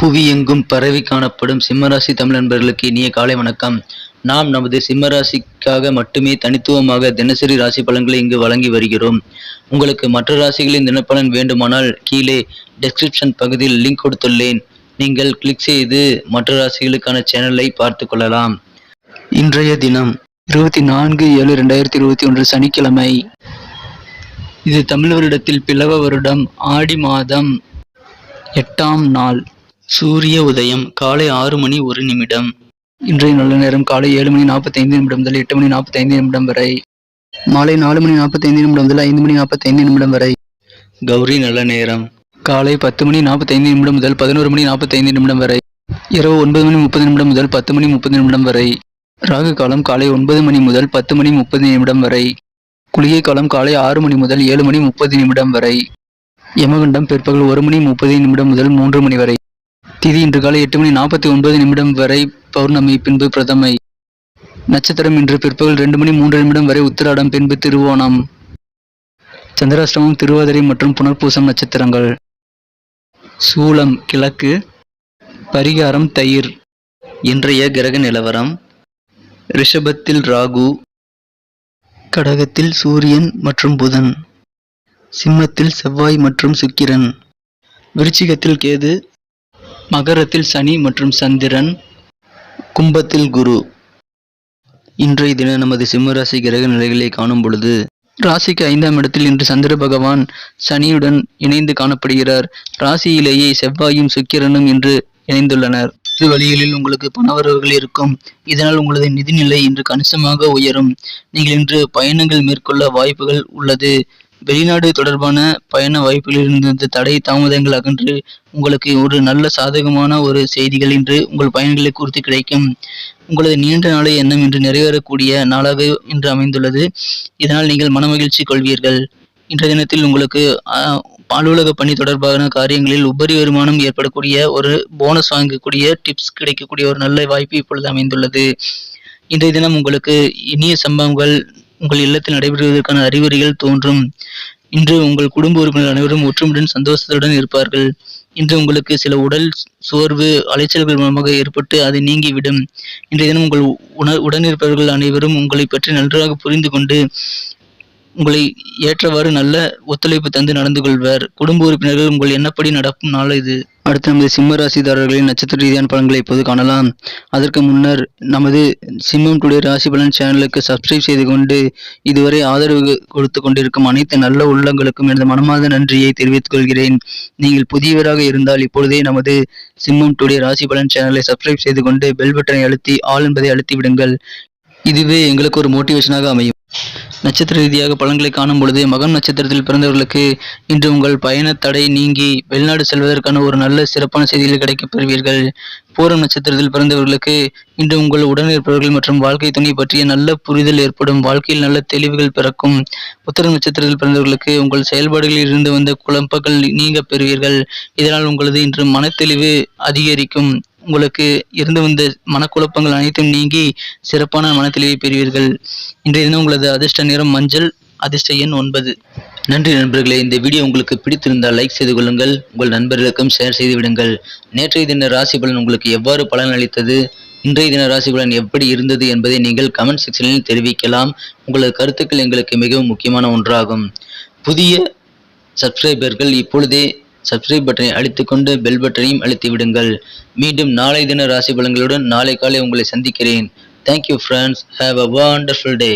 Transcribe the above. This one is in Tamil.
புவி எங்கும் பரவி காணப்படும் சிம்மராசி தமிழ் நண்பர்களுக்கு இனிய காலை வணக்கம். நாம் நமது சிம்மராசிக்காக மட்டுமே தனித்துவமாக தினசரி ராசி பலன்களை இங்கு வழங்கி வருகிறோம். உங்களுக்கு மற்ற ராசிகளின் தினப்பலன் வேண்டுமானால் கீழே டெஸ்கிரிப்ஷன் பகுதியில் லிங்க் கொடுத்துள்ளேன். நீங்கள் கிளிக் செய்து மற்ற ராசிகளுக்கான சேனலை பார்த்து கொள்ளலாம். இன்றைய தினம் இருபத்தி நான்கு ஏழு ரெண்டாயிரத்தி இருபத்தி ஒன்று சனிக்கிழமை. இது தமிழ் வருடத்தில் பிளவ வருடம் ஆடி மாதம் எட்டாம் நாள். சூரிய உதயம் காலை ஆறு மணி ஒரு நிமிடம். இன்றைய நல்ல நேரம் காலை ஏழு மணி நாற்பத்தைந்து நிமிடம் முதல் எட்டு மணி நாற்பத்தைந்து நிமிடம் வரை. மாலை நாலு மணி நாற்பத்தைந்து நிமிடம் முதல் ஐந்து மணி நாற்பத்தைந்து நிமிடம் வரை. கௌரி நல்ல நேரம். காலை பத்து மணி நாற்பத்தைந்து நிமிடம் முதல் பதினோரு மணி நாற்பத்தைந்து நிமிடம் வரை. இரவு ஒன்பது மணி முப்பது நிமிடம் முதல் பத்து மணி முப்பது நிமிடம் வரை. ராகு காலம் காலை ஒன்பது மணி முதல் பத்து மணி முப்பது நிமிடம் வரை. குளிகை காலம் காலை ஆறு மணி முதல் ஏழு மணி முப்பது நிமிடம் வரை. யமகண்டம் பிற்பகல் ஒரு மணி முப்பது நிமிடம் முதல் மூன்று மணி வரை. திதி இன்று காலை எட்டு மணி நாற்பத்தி ஒன்பது நிமிடம் வரை பௌர்ணமி பின்பு பிரதமை. நட்சத்திரம் இன்று பிற்பகல் ரெண்டு மணி மூன்று நிமிடம் வரை உத்திராடம் பின்பு திருவோணம். சந்திராஷ்டமம் திருவாதிரை மற்றும் புனர்பூசம் நட்சத்திரங்கள். சூலம் கிழக்கு. பரிகாரம் தயிர். இன்றைய கிரக நிலவரம். ரிஷபத்தில் ராகு. கடகத்தில் சூரியன் மற்றும் புதன். சிம்மத்தில் செவ்வாய் மற்றும் சுக்கிரன். விருச்சிகத்தில் கேது. மகரத்தில் சனி மற்றும் சந்திரன் கும்பத்தில் குரு. இன்றைய தினம் நமது சிம்மராசி கிரக நிலைகளை காணும் பொழுது ராசிக்கு ஐந்தாம் இடத்தில் இன்று சந்திர பகவான் சனியுடன் இணைந்து காணப்படுகிறார். ராசியிலேயே செவ்வாயும் சுக்கிரனும் இன்று இணைந்துள்ளனர். இது வழிகளில் உங்களுக்கு பணவரவுகள் இருக்கும். இதனால் உங்களது நிதிநிலை இன்று கணிசமாக உயரும். நீங்கள் இன்று பயணங்கள் மேற்கொள்ள வாய்ப்புகள் உள்ளது. வெளிநாடு தொடர்பான பயண வாய்ப்புகளிலிருந்து தடை தாமதங்கள் அகன்று உங்களுக்கு ஒரு நல்ல சாதகமான ஒரு செய்திகள் இன்று உங்கள் பயணங்களை குறித்து கிடைக்கும். உங்களது நீண்ட நாளை எண்ணம் இன்று நிறைவேறக்கூடிய நாளாக இன்று அமைந்துள்ளது. இதனால் நீங்கள் மனமகிழ்ச்சி கொள்வீர்கள். இன்றைய தினத்தில் உங்களுக்கு அலுவலக பணி தொடர்பான காரியங்களில் உபரி வருமானம் ஏற்படக்கூடிய ஒரு போனஸ் வாங்கக்கூடிய டிப்ஸ் கிடைக்கக்கூடிய ஒரு நல்ல வாய்ப்பு இப்பொழுது அமைந்துள்ளது. இன்றைய தினம் உங்களுக்கு இனிய சம்பவங்கள் உங்கள் இல்லத்தில் நடைபெறுவதற்கான அறிகுறிகள் தோன்றும். இன்று உங்கள் குடும்ப உறுப்பினர் அனைவரும் ஒற்றுமையுடன் சந்தோஷத்துடன் இருப்பார்கள். இன்று உங்களுக்கு சில உடல் சோர்வு அலைச்சல்கள் மூலமாக ஏற்பட்டு அது நீங்கிவிடும். இன்றைய தினம் உங்கள் உண உடனிருப்பவர்கள் அனைவரும் உங்களை பற்றி நன்றாக புரிந்து கொண்டு உங்களை ஏற்றவாறு நல்ல ஒத்துழைப்பு தந்து நடந்து கொள்வர். குடும்ப உறுப்பினர்கள் உங்கள் என்னப்படி நடக்கும் நாள் இது. அடுத்து நமது சிம்ம ராசிதாரர்களின் நட்சத்திர ரீதியான பலன்களை இப்போது காணலாம். அதற்கு முன்னர் நமது சிம்மம் டுடே ராசி பலன் சேனலுக்கு சப்ஸ்கிரைப் செய்து கொண்டு இதுவரை ஆதரவு கொடுத்து கொண்டிருக்கும் அனைத்து நல்ல உள்ளங்களுக்கும் எனது மனமார்ந்த நன்றியை தெரிவித்துக் கொள்கிறேன். நீங்கள் புதியவராக இருந்தால் இப்பொழுதே நமது சிம்மம் டுடே ராசி பலன் சேனலை சப்ஸ்கிரைப் செய்து கொண்டு பெல் பட்டனை அழுத்தி ஆள் என்பதை அழுத்தி விடுங்கள். இதுவே எங்களுக்கு ஒரு மோட்டிவேஷனாக அமையும். நட்சத்திர ரீதியாக பலன்களை காணும் பொழுது மகம் நட்சத்திரத்தில் பிறந்தவர்களுக்கு இன்று உங்கள் பயண தடை நீங்கி வெளிநாடு செல்வதற்கான ஒரு நல்ல சிறப்பான செய்திகள் கிடைக்கப் பெறுவீர்கள். பூரம் நட்சத்திரத்தில் பிறந்தவர்களுக்கு இன்று உங்கள் உடனிருப்பவர்கள் மற்றும் வாழ்க்கை துணை பற்றிய நல்ல புரிதல் ஏற்படும். வாழ்க்கையில் நல்ல தெளிவுகள் பிறக்கும். உத்தர நட்சத்திரத்தில் பிறந்தவர்களுக்கு உங்கள் செயல்பாடுகளில் இருந்து வந்த குழப்பங்கள் நீங்க பெறுவீர்கள். இதனால் உங்களது இன்று மனத்தெளிவு அதிகரிக்கும். உங்களுக்கு இருந்து வந்த மனக்குழப்பங்கள் அனைத்தும் நீங்கி சிறப்பான மனத்தெளிவை பெறுவீர்கள். இன்றைய தினம் உங்களது அதிர்ஷ்ட நிறம் மஞ்சள் அதிர்ஷ்ட எண் ஒன்பது. நன்றி நண்பர்களே இந்த வீடியோ உங்களுக்கு பிடித்திருந்தால் லைக் செய்து கொள்ளுங்கள் உங்கள் நண்பர்களுக்கும் ஷேர் செய்து விடுங்கள். நேற்றைய தின ராசி பலன் உங்களுக்கு எவ்வாறு பலன் அளித்தது இன்றைய தின ராசி பலன் எப்படி இருந்தது என்பதை நீங்கள் கமெண்ட் செக்ஷனில் தெரிவிக்கலாம். உங்களது கருத்துக்கள் எங்களுக்கு மிகவும் முக்கியமான ஒன்றாகும். புதிய சப்ஸ்கிரைபர்கள் இப்பொழுதே சப்ஸ்கிரைப் பட்டனை அழுத்திக்கொண்டு பெல் பட்டனையும் அழுத்தி விடுங்கள். மீண்டும் நாளை தின ராசி பலன்களுடன் நாளை காலை உங்களை சந்திக்கிறேன். Thank you friends have a wonderful day